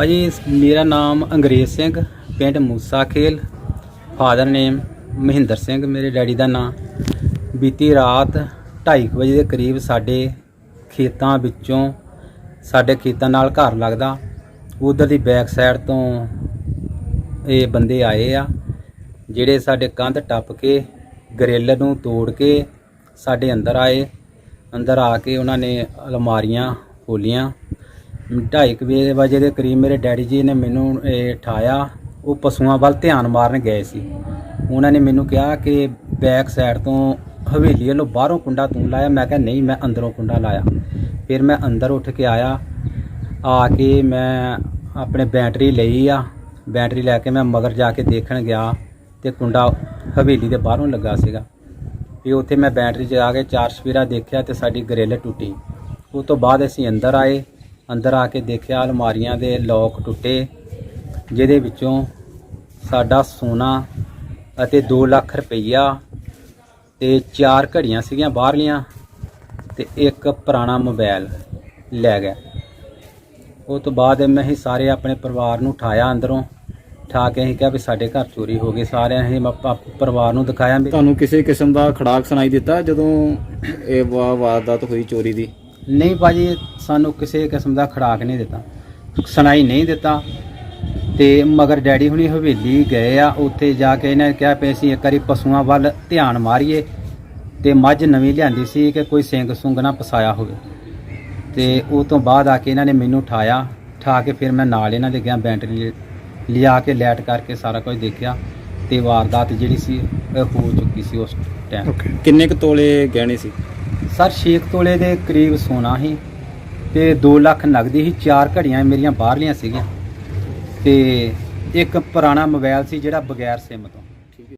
ਭਾਜੀ, ਮੇਰਾ ਨਾਮ ਅੰਗਰੇਜ਼ ਸਿੰਘ, ਪਿੰਡ ਮੂਸਾ ਖੇਲ। ਫਾਦਰ ਨੇਮ ਮਹਿੰਦਰ ਸਿੰਘ, ਮੇਰੇ ਡੈਡੀ ਦਾ ਨਾਮ ਬੀਤੀ ਰਾਤ 2:30 ਵਜੇ ਦੇ ਕਰੀਬ ਸਾਡੇ ਖੇਤਾਂ ਵਿੱਚੋਂ, ਸਾਡੇ ਖੇਤਾਂ ਨਾਲ ਘਰ ਲੱਗਦਾ। ਉਧਰ ਦੀ ਬੈਕ ਸਾਈਡ ਤੋਂ ਇਹ ਬੰਦੇ ਆਏ ਆ, ਜਿਹੜੇ ਸਾਡੇ ਕੰਧ ਟੱਪ ਕੇ ਗ੍ਰਿਲ ਨੂੰ ਤੋੜ ਕੇ ਸਾਡੇ ਅੰਦਰ ਆਏ। ਅੰਦਰ ਆ ਕੇ ਉਹਨਾਂ ਨੇ ਅਲਮਾਰੀਆਂ ਖੋਲੀਆਂ। ਢਾਈ ਕੁ ਵਜੇ ਵਜੇ ਦੇ ਕਰੀਬ ਮੇਰੇ ਡੈਡੀ ਜੀ ਨੇ ਮੈਨੂੰ ਇਹ ਠਾਇਆ, ਉਹ ਪਸ਼ੂਆਂ ਵੱਲ ਧਿਆਨ ਮਾਰਨ ਗਏ ਸੀ। ਉਹਨਾਂ ਨੇ ਮੈਨੂੰ ਕਿਹਾ ਕਿ ਬੈਕ ਸਾਈਡ ਤੋਂ ਹਵੇਲੀ ਵੱਲੋਂ ਬਾਹਰੋਂ ਕੁੰਡਾ ਤੂੰ ਲਾਇਆ। ਮੈਂ ਕਿਹਾ, ਨਹੀਂ, ਮੈਂ ਅੰਦਰੋਂ ਕੁੰਡਾ ਲਾਇਆ। ਫਿਰ ਮੈਂ ਅੰਦਰ ਉੱਠ ਕੇ ਆਇਆ। ਆ ਕੇ ਮੈਂ ਆਪਣੇ ਬੈਟਰੀ ਲਈ ਆ। ਬੈਟਰੀ ਲੈ ਕੇ ਮੈਂ ਮਗਰ ਜਾ ਕੇ ਦੇਖਣ ਗਿਆ ਤੇ ਕੁੰਡਾ ਹਵੇਲੀ ਦੇ ਬਾਹਰੋਂ ਲੱਗਾ ਸੀਗਾ। ਵੀ ਉੱਥੇ ਮੈਂ ਬੈਟਰੀ 'ਚ ਆ ਕੇ ਚਾਰ ਸਪੀਰਾ ਦੇਖਿਆ ਤੇ ਸਾਡੀ ਗ੍ਰਿਲ ਟੁੱਟੀ। ਉਸ ਤੋਂ ਬਾਅਦ ਅਸੀਂ ਅੰਦਰ ਆਏ। ਅੰਦਰ ਆ ਕੇ ਦੇਖਿਆ, ਅਲਮਾਰੀਆਂ ਦੇ ਲੋਕ ਟੁੱਟੇ, ਜਿਹਦੇ ਵਿੱਚੋਂ ਸਾਡਾ ਸੋਨਾ ਅਤੇ 2 ਲੱਖ ਰੁਪਈਆ ਤੇ ਚਾਰ ਘੜੀਆਂ ਸੀਗੀਆਂ ਬਾਹਰਲੀਆਂ ਤੇ ਇੱਕ ਪੁਰਾਣਾ ਮੋਬਾਈਲ ਲੈ ਗਿਆ। ਉਹ ਤੋਂ ਬਾਅਦ ਮੈਂ ਹੀ ਸਾਰੇ ਆਪਣੇ ਪਰਿਵਾਰ ਨੂੰ ਉਠਾਇਆ ਅੰਦਰੋਂ ਠਾ ਕੇ ਅਸੀਂ ਕਿਹਾ ਵੀ ਸਾਡੇ ਘਰ ਚੋਰੀ ਹੋ ਗਈ, ਸਾਰਿਆਂ ਅਸੀਂ ਪਰਿਵਾਰ ਨੂੰ ਦਿਖਾਇਆ ਵੀ ਤੁਹਾਨੂੰ ਕਿਸੇ ਕਿਸਮ ਦਾ ਖੜਾਕ ਸੁਣਾਈ ਦਿੱਤਾ ਜਦੋਂ ਇਹ ਵਾਰਦਾਤ ਹੋਈ ਚੋਰੀ ਦੀ? ਨਹੀਂ ਭਾਜੀ, ਸਾਨੂੰ ਕਿਸੇ ਕਿਸਮ ਦਾ ਖੜਾਕ ਨਹੀਂ ਦਿੱਤਾ। ਸੁਣਾਈ ਨਹੀਂ ਦਿੱਤਾ ਤੇ ਮਗਰ ਡੈਡੀ ਹੁਣੀ ਹਵੇਲੀ ਗਏ ਆ, ਉੱਥੇ ਜਾ ਕੇ ਇਹਨਾਂ ਨੇ ਕਿਹਾ ਪਏ ਸੀ ਇੱਕ ਵਾਰੀ ਪਸ਼ੂਆਂ ਵੱਲ ਧਿਆਨ ਮਾਰੀਏ ਤੇ ਮੱਝ ਨਵੀਂ ਲਿਆਂਦੀ ਸੀ ਕਿ ਕੋਈ ਸਿੰਗ ਸੁੰਗ ਨਾ ਪਸਾਇਆ ਹੋਵੇ। ਤੇ ਉਹ ਤੋਂ ਬਾਅਦ ਆ ਕੇ ਇਹਨਾਂ ਨੇ ਮੈਨੂੰ ਉਠਾਇਆ, ਉਠਾ ਕੇ ਫਿਰ ਮੈਂ ਨਾਲ ਇਹਨਾਂ ਦੇ ਗਿਆ ਬੈਟਰੀ ਲਿਆ ਕੇ ਲੈਟ ਕਰਕੇ ਸਾਰਾ ਕੁਝ ਦੇਖਿਆ ਤੇ ਵਾਰਦਾਤ ਜਿਹੜੀ ਸੀ ਹੋ ਚੁੱਕੀ ਸੀ ਉਸ ਟਾਈਮ ਕਿੰਨੇ ਕੁ ਤੋਲੇ ਗਹਿਣੇ ਸੀ? ਸਰ ਛੇ ਤੋਲੇ ਦੇ ਕਰੀਬ ਸੋਨਾ ਸੀ ਤੇ 2 ਲੱਖ ਨਗਦੀ ਸੀ, ਚਾਰ ਘੜੀਆਂ ਮੇਰੀਆਂ ਬਾਹਰਲੀਆਂ ਸੀਗੀਆਂ ਤੇ ਇੱਕ ਪੁਰਾਣਾ ਮੋਬਾਈਲ ਸੀ ਜਿਹੜਾ ਬਗੈਰ ਸਿਮ ਤੋਂ।